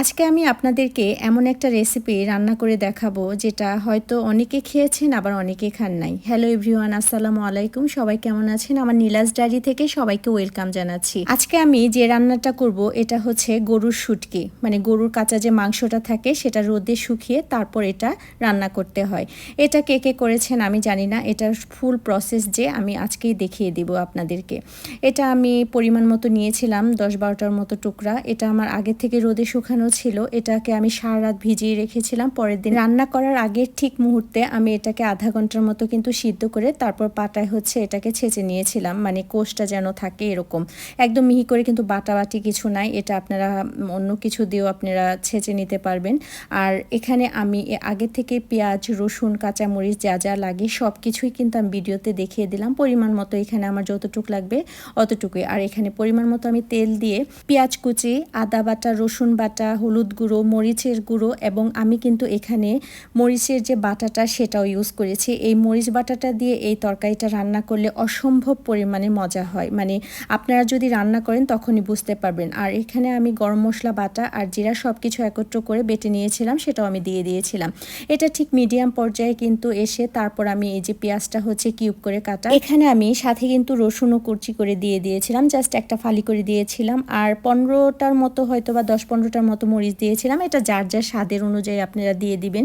আজকে আমি আপনাদেরকে এমন একটা রেসিপি রান্না করে দেখাবো যেটা হয়তো অনেকে খেয়েছেন, আবার অনেকে খান নাই। হ্যালো এভরিওয়ান আসসালামু আলাইকুম। সবাই কেমন আছেন? আমার নীলাস ডায়েরি থেকে সবাইকে ওয়েলকাম জানাচ্ছি। আজকে আমি যে রান্নাটা করব, এটা হচ্ছে গরুর শুটকি। মানে গরুর কাঁচা যে মাংসটা থাকে, সেটা রোদে শুকিয়ে তারপর এটা রান্না করতে হয়। এটা কে কে করেছেন আমি জানি না। এটার ফুল প্রসেস যে আমি আজকেই দেখিয়ে দিব আপনাদেরকে। এটা আমি পরিমাণ মতো নিয়েছিলাম, দশ বারোটার মতো টুকরা। এটা আমার আগে থেকে রোদে শুকানো ছিল, এটাকে আমি সারা রাত ভিজিয়ে রেখেছিলাম। পরের দিন রান্না করার আগের ঠিক মুহূর্তে আমি এটাকে আধা ঘণ্টার মতো কিন্তু সিদ্ধ করে তারপর পাটায় হচ্ছে এটাকে ছেঁচে নিয়েছিলাম। মানে কোষটা যেন থাকে এরকম। একদম মিহি করে কিন্তু বাটাবাটি কিছু নাই, এটা আপনারা অন্য কিছু দিয়েও আপনারা ছেঁচে নিতে পারবেন। আর এখানে আমি আগে থেকে পেঁয়াজ, রসুন, কাঁচামরিচ যা যা লাগে সব কিছুই কিন্তু আমি ভিডিওতে দেখিয়ে দিলাম। পরিমাণ মতো এখানে আমার যতটুকু লাগবে অতটুকুই। আর এখানে পরিমাণ মতো আমি তেল দিয়ে পেঁয়াজ কুচি, আদা বাটা, রসুন বাটা হলুদ গুঁড়ো, মরিচের গুঁড়ো এবং আমি কিন্তু এখানে মরিচের যে বাটাটা সেটাও ইউজ করেছি। এই মরিচ বাটাটা দিয়ে এই তরকারিটা রান্না করলে অসম্ভব পরিমাণে মজা হয়। মানে আপনারা যদি রান্না করেন তখনই বুঝতে পারবেন। আর এখানে আমি গরম মশলা, বাটা আর জিরা সব কিছু একত্র করে বেটে নিয়েছিলাম, সেটাও আমি দিয়ে দিয়েছিলাম। এটা ঠিক মিডিয়াম পর্যায়ে কিন্তু এসে তারপর আমি এই যে পেঁয়াজটা হচ্ছে কিউব করে কাটা, এখানে আমি সাথে কিন্তু রসুনও কুচি করে দিয়ে দিয়েছিলাম। জাস্ট একটা ফালি করে দিয়েছিলাম। আর পনেরোটার মতো হয়তো বা দশ পনেরোটার মতো মরিচ দিয়েছিলাম। এটা যার যার স্বাদের অনুযায়ী আপনারা দিয়ে দিবেন।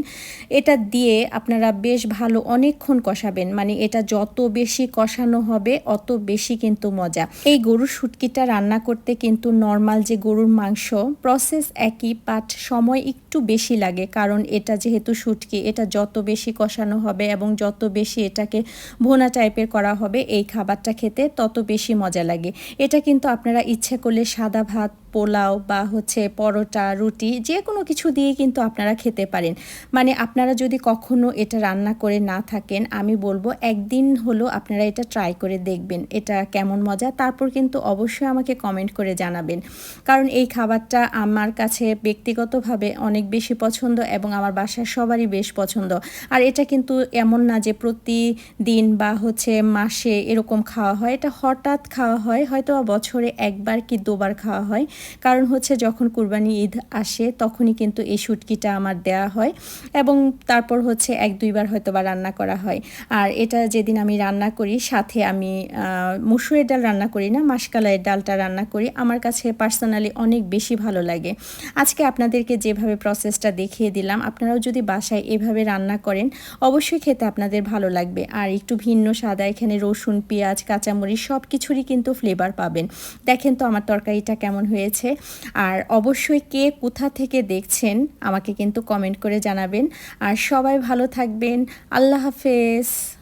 এটা দিয়ে আপনারা বেশ ভালো অনেকক্ষণ কষাবেন। মানে এটা যত বেশি কষানো হবে, অত বেশি কিন্তু মজা। এই গরুর শুটকিটা রান্না করতে কিন্তু নর্মাল যে গরুর মাংস প্রসেস একই পাট সময় একটু বেশি লাগে। কারণ এটা যেহেতু শুটকি এটা যত বেশি কষানো হবে এবং যত বেশি এটাকে ভোনা টাইপের করা হবে, এই খাবারটা খেতে তত বেশি মজা লাগে। এটা কিন্তু আপনারা ইচ্ছে করলে সাদা ভাত পোলাও বা হচ্ছে পরোটা, রুটি যে কোনো কিছু দিয়ে কিন্তু আপনারা খেতে পারেন। মানে আপনারা যদি কখনো এটা রান্না করে না থাকেন, আমি বলব একদিন হলো আপনারা এটা ট্রাই করে দেখবেন, এটা কেমন মজা। তারপর কিন্তু অবশ্যই আমাকে কমেন্ট করে জানাবেন। কারণ এই খাবারটা আমার কাছে ব্যক্তিগতভাবে অনেক বেশি পছন্দ এবং আমার বাসার সবারই বেশ পছন্দ। আর এটা কিন্তু এমন না যে প্রতিদিন বা হচ্ছে মাসে এরকম খাওয়া হয়, এটা হঠাৎ খাওয়া হয় হয়তো বছরে একবার কি দুবার খাওয়া হয়। কারণ হচ্ছে যখন কুরবানি ঈদ আসে, তখনই কিন্তু এই শুটকিটা আমার দেয়া হয় এবং তারপর হচ্ছে এক, দুইবার হয়তো বা রান্না করা হয়। আর এটা যেদিন আমি রান্না করি, সাথে আমি মুসুরের ডাল রান্না করি না, মাসকালাইয়ের ডালটা রান্না করি, আমার কাছে পার্সোনালি অনেক বেশি ভালো লাগে। আজকে আপনাদেরকে যেভাবে প্রসেসটা দেখিয়ে দিলাম, আপনারাও যদি বাসায় এভাবে রান্না করেন, অবশ্যই খেতে আপনাদের ভালো লাগবে। আর একটু ভিন্ন সাদা, এখানে রসুন, পেঁয়াজ, কাঁচামরিচ সব কিছুরই কিন্তু ফ্লেভার পাবেন। দেখেন তো আমার তরকারিটা কেমন হয়েছে। হয়েছে আর অবশ্যই কে কোথা থেকে দেখছেন, আমাকে কিন্তু কমেন্ট করে জানাবেন। আর সবাই ভালো থাকবেন। আল্লাহ হাফেজ।